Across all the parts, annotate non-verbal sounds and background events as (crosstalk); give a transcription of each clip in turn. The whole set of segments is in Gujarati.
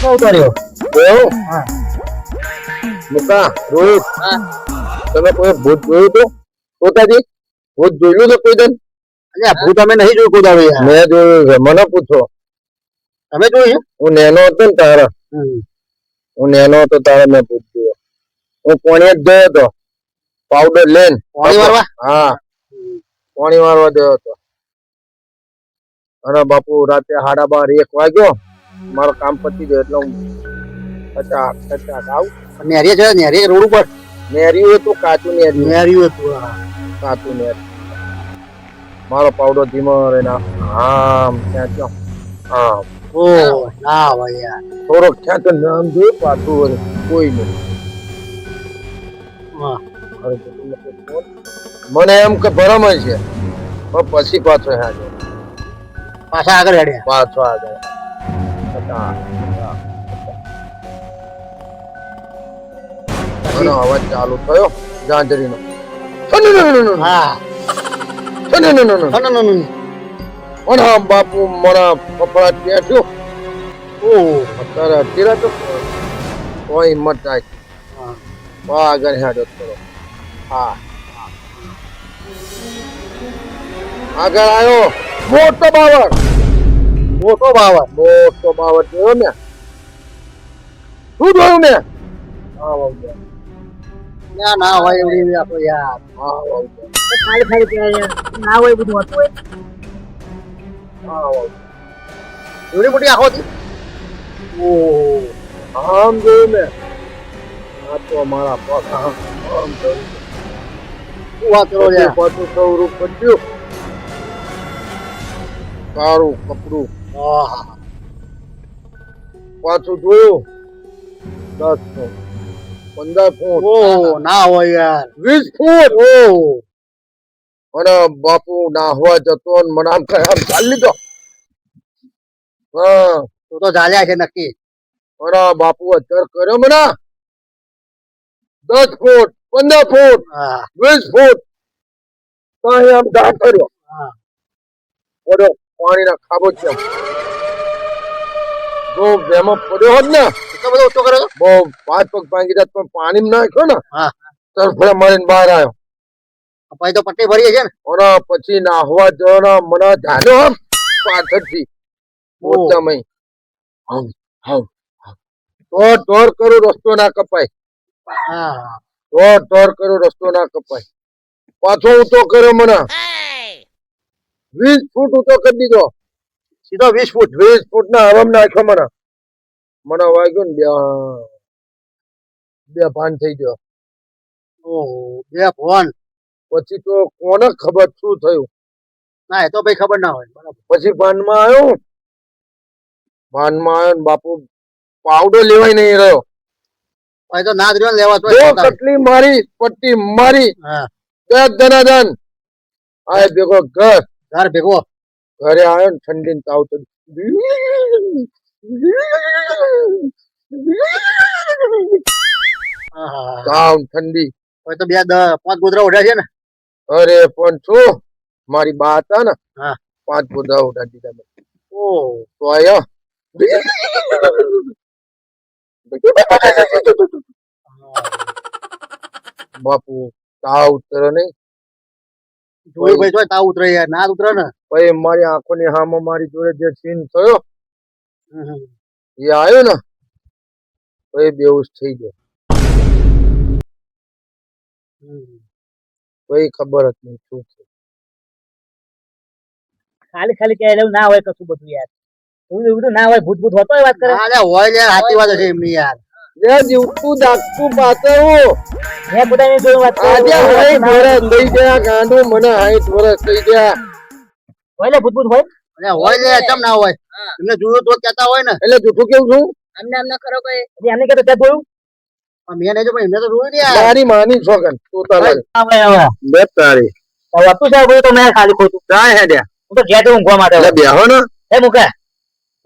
બહુ કર્યો? એવું? હા. મુકા રોહિત. તમે કોઈ ભૂત જોયું તો પોતાજી ભૂત જોયું તો કોઈ દિન અલ્યા ભૂત અમે નહીં જોયું કોઈ દાડો મેં જોયું છે મને પૂછો. તમે જોયું? હું નેનો હતો ને તારે. હું નેનો હતો તારે મેં ભૂત જોયો. હું પોણી જ ગયો હતો. પાવડર લેન પાણી વાળવા? હા. પાણી વાળવા ગયો હતો. અને બાપુ રાતે સાડા બાર એક વાગ્યો. મારું કામ પતી ગયો એટલે હું કચા કચા આવું નેરી છે નેરી રોડ ઉપર? નેર્યું હતું કાચું નેરી નેરી હતું. કાચું નેરી મારો પાવડો ધીમો રહીને આમ ત્યાં ગયો આમ. ઓ ના ભાઈ યાર થોડોક ક્યાંક નામ જોયું પાછું વળે કોઈ નહીં? મને એમ કે ભરમ છે. પણ પછી પાછો હાજર પાછા આગળ પાછો આગળ. પચાસ, પચાસ. અવાજ ચાલુ થયો. જાંજરીનો હા. પણ આમ બાપુ મારા ફફડા ત્યાં થયો ઓ અત્યારે અત્યારે તો કોઈ હા. આગળ હેડો થોડો. હા. આગળ આવ્યો મોટો બાવર મોટો બાવર મોટો બાવર જોયો ને? શું જોયું હા ના ના હોય એવડી આપો યાર. ખાલી ખાલી કહેવાય ના હોય બધું હોતું હોય. એવડી મોટી આખો હતી ઓ આમ જોયું ને આ તો મારા પગ આમ જોયું. વાત કરો યાર? પાછું પડ્યું સારું કપડું. પાછું જોયું દસ ફૂટ પંદર ફૂટ ઓ ના હોય યાર વીસ ફૂટ ઓ અને બાપુ નાહવા જતો ને મને આમ કહે, આમ ચાલી લીધો હા તું તો ચાલ્યા છે નક્કી અને બાપુ અત્યારે કર્યો મને દસ ફૂટ પંદર ફૂટ હા વીસ ફૂટ તો અહીં આમ દા કર્યો હા પડ્યો પાણીના ખાબોચિયા જો વેમો પડ્યો હોત ને એટલો બધો ઓછો કર્યો બહુ પાંચ પગ ભાંગી જાત પણ પાણી નાખ્યો ને હા. તરફડે મારીને બહાર આવ્યો. પછી તો પટ્ટી ભરી છે ને. ઓનો પછી નાહવા જવાનો મને જાણ્યો હમ પાછળથી. મોજામાં હમ હમ તો ટોર કરું રસ્તો ના કપાય. હા. તો ઢોર કરું રસ્તો ના કપાય. પાછો ઉતો કર્યો મને. વીસ ફૂટ ઊંચો કરી દીધો. સીધો વીસ ફૂટ વીસ ફૂટ ના હવામ નાખ્યો મને. મને વાગ્યો ને બે બે ભાન થઈ ગયો. ઓહો બે ફોન પછી તો કોને ખબર શું થયું? ના એ તો ભાઈ ખબર ના હોય બરાબર. પછી ભાનમાં આવ્યો ભાનમાં આવ્યો ને બાપુ પાવડો લેવાય નહીં રહ્યો. પછી તો ના લેવા તો જો મારી પટ્ટી મારી હા. દસ ધનાધન આ ભેગો ઘર. ઘર ભેગો ઘરે આવ્યો ને ઠંડી ને તાવ. તાવ ઠંડી. હવે તો બે પાંચ ગોદરા ઉઠ્યા છે ને. અરે પણ શું? મારી બા હતા ને. હા. પાંચ બધા ઉઠા દીધા મેં. ઓ. તો આયો. (laughs) બાપુ તાવ ઉતરો નહીં. જોયું ભાઈ જોઈ તા ઉતરે યાર ના ઉતરે ને. ભાઈ મારી આંખોની સામે મારી જોડે જે સીન થયો એ આવ્યો ને ભાઈ બેહોશ થઈ ગયો. કોઈ ખબર જ નહીં શું થયું. ખાલી ખાલી કે એવું ના હોય કશું બધું યાર? એવું એવું ના હોય ભૂત ભૂત હોતો હોય વાત કરે. હોય યાર સાચી વાત છે એમની યાર. લે જીવતું દાગતું પાતળું. મેં પોતાની જોયું વાત આજે હાઈટ વર્ષ થઈ ગયા ગાંડો મને હાઈટ વર્ષ થઈ ગયા. હોય લે ભૂત ભૂત હોય? અને હોય લે કેમ ના હોય? તમને જોયું તો કહેતા હોય ને. એટલે જૂઠું કેવું છું? અમને અમને ખરો કઈ. એમને કહેતો તે જોયું? પણ મેં નહીં જો પણ એમને તો જોયું ને મારી માની છોકન તું તારે. ના બે તારી. હવે હતું સાહેબ તો મેં ખાલી ખોટું. કાંઈ હેડ્યા હું તો ઘેર ઊંઘવા માટે. એટલે બેહો ને. હે મૂકે.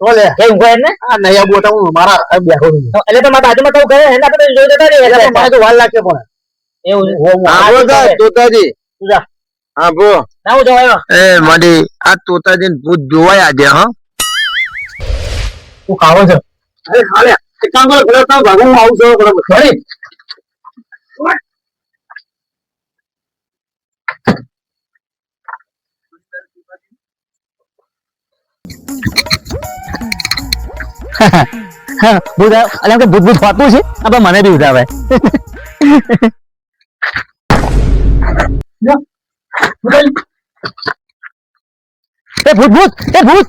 તો લે ઘેર ને? આ નયા બોટા હું મારા આ બેઠો છું. એટલે તો મારા બાજુમાં કહું ઘરે એના આપણે જોઈ જતા રહીએ એટલે મને તો વાર લાગશે પણ. એવું હા બોતા તોતાજી. તું જા. હા બો ના હું જવાયો એ મારી આ તોતાજી ભૂત જોવાય આજે હા. તું ખાવો છે અરે હાલે કામ કરો પેલા તમે ભાગો હું આવું છું બરાબર. સોરી હા ભૂત હોતું છે મને બી ઉઠાવે એ ભૂત ભૂત એ ભૂત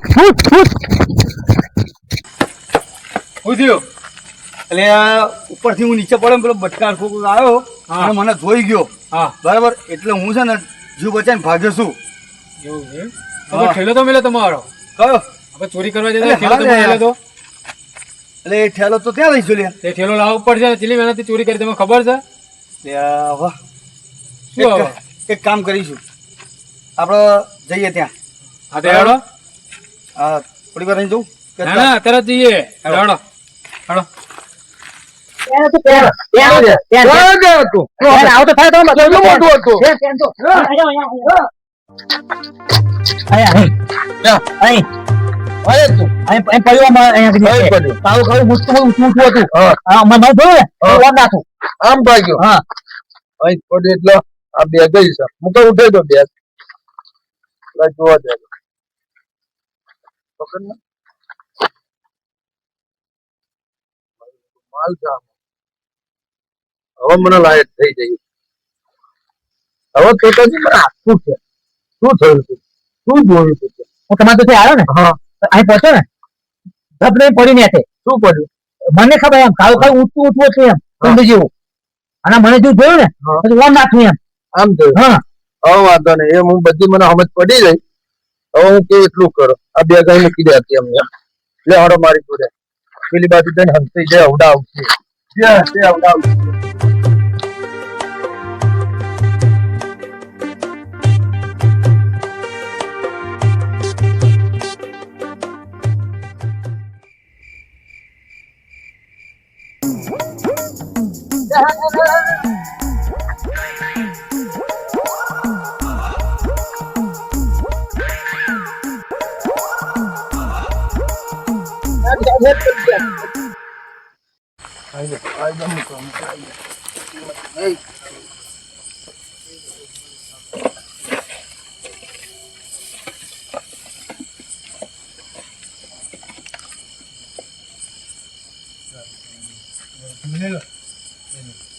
ઉપરથી હું નીચે પડે પેલો બટકાર ખોખો આવ્યો અને મને જોઈ ગયો હા બરાબર એટલે હું છે ને જીવ બચાવીને ભાગ્યો છું એવું છે હા. તો મેલો તમારો કયો આપણે ચોરી કરવા જતા ઠેલો તો મેલો તો એટલે એ ઠેલો તો ત્યાં લઈશું લ્યા તે ઠેલો લાવવો પડશે ને ચીલી મહેનતથી ચોરી કરી તમને ખબર છે લે વાહ. શું હવે? એક કામ કરીશું આપણે જઈએ ત્યાં હા તે હેડો હા થોડી વાર અહીં જવું કે ના ના તરત જઈએ હેડો હેડો તો થાય તો તો અહીંયા? અહીં આયે તું. અહીં અહીં અહીંયા અહીં તારું ખાલી ઊંચું ઊંચું ઊંચું હતું. હા. હા મેં મેં જોયું ને? ઓમ નાખું આમ ભાગ્યો. હા. અહીં પડ્યું એટલે આ બે ગઈ છે. હું તો ઉઠે તો બે જોવા દે. માલ છે હવે મને લાયક થઈ જઈ હવે પેટાજી મને આખું છે? શું થયું શું જોયું છે? હું તમારે તો આવ્યો ને? હા. અહીં પહોંચો ને. ધબ નહીં પડી ને શું પડ્યું મને ખબર એમ ખાવું ખાવું ઊંચું ઊંચું હતું એમ હા. જેવું. અને મને જો જોયું ને. પછી ઓમ નાખ્યું એમ. આમ જોયું. હા. હવે વાંધો નહીં. એમ હું બધી મને સમજ પડી ગઈ. હવે હું કેવું એટલું કરો. આ બે ગાય મૂકી દે હતી અમને. લે હડો મારી જોડે. પેલી બાજુ જઈને હંસી જે અવડા આવશે જે હશે અવડા આવશે Haydi, haydi. Hey. Minelo.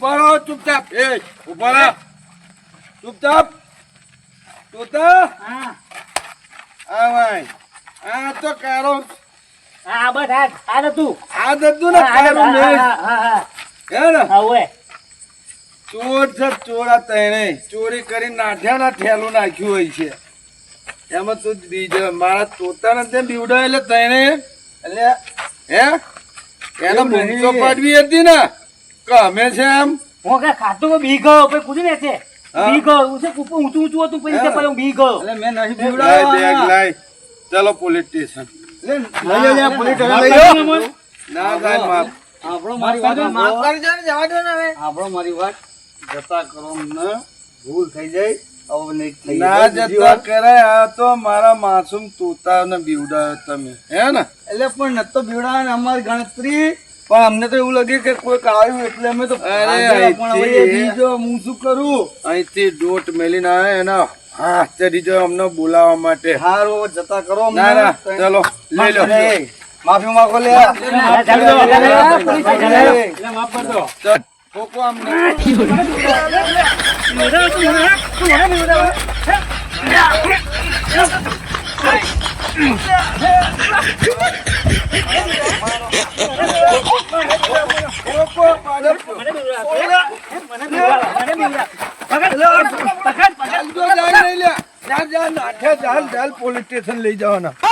ચૂપચાપ. એ ઊભા રહો. ચૂપચાપ. તોતા? આ ભાઈ આ તો કારો. હા બસ આ આ તું આ દદ્દુ ને કારો મેં હે હા ઓય. ચોર છે ચોરા તેણે. ચોરી કરી નાઠ્યા ના ઠેલું નાખ્યું હોય છે. એમાં તું બીજો મારા તોતાને તે બીવડાય એટલે તેણે એટલે હે? એનો મૂંગો પાડવી હતી ને. કે અમે છે એમ? હું કે ખાતું બી ગયો. પછી કૂદી ને છે બી ગયો. ઉસે ઉપર ઊંચું ઊંચું હતું પછી તે હા. બી ગયો. એટલે મેં નહીં લાય બેગ ચલો પોલીસ સ્ટેશન લઈ જા પોલીસ લઈ જાઓ ના થાય માફ. આપણો મારી વાત માફ કરી ને જવા દો ને હવે. આપણો મારી વાત જતા કરો ને ભૂલ થઈ જાય હવે નહીં થઈ ના જતા કરાય આ તો મારા માસૂમ તોતાને બીવડાયો તમે. હે ને? એટલે પણ નતો બીવડાયો ને અમારી ગણતરી પણ અમને તો એવું લાગે કે કોઈ આવ્યું એટલે અમે તો અરે પણ બીજો હું શું કરું? અહીંથી દોટ મેલીને આવે એના હા ચડી જો અમને બોલાવવા માટે. હારો જતા કરો ના ના ચલો લઈ લો. માફી માંગો લે. માફ કરજો. અમને પોલીસ સ્ટેશન લઈ જવાના.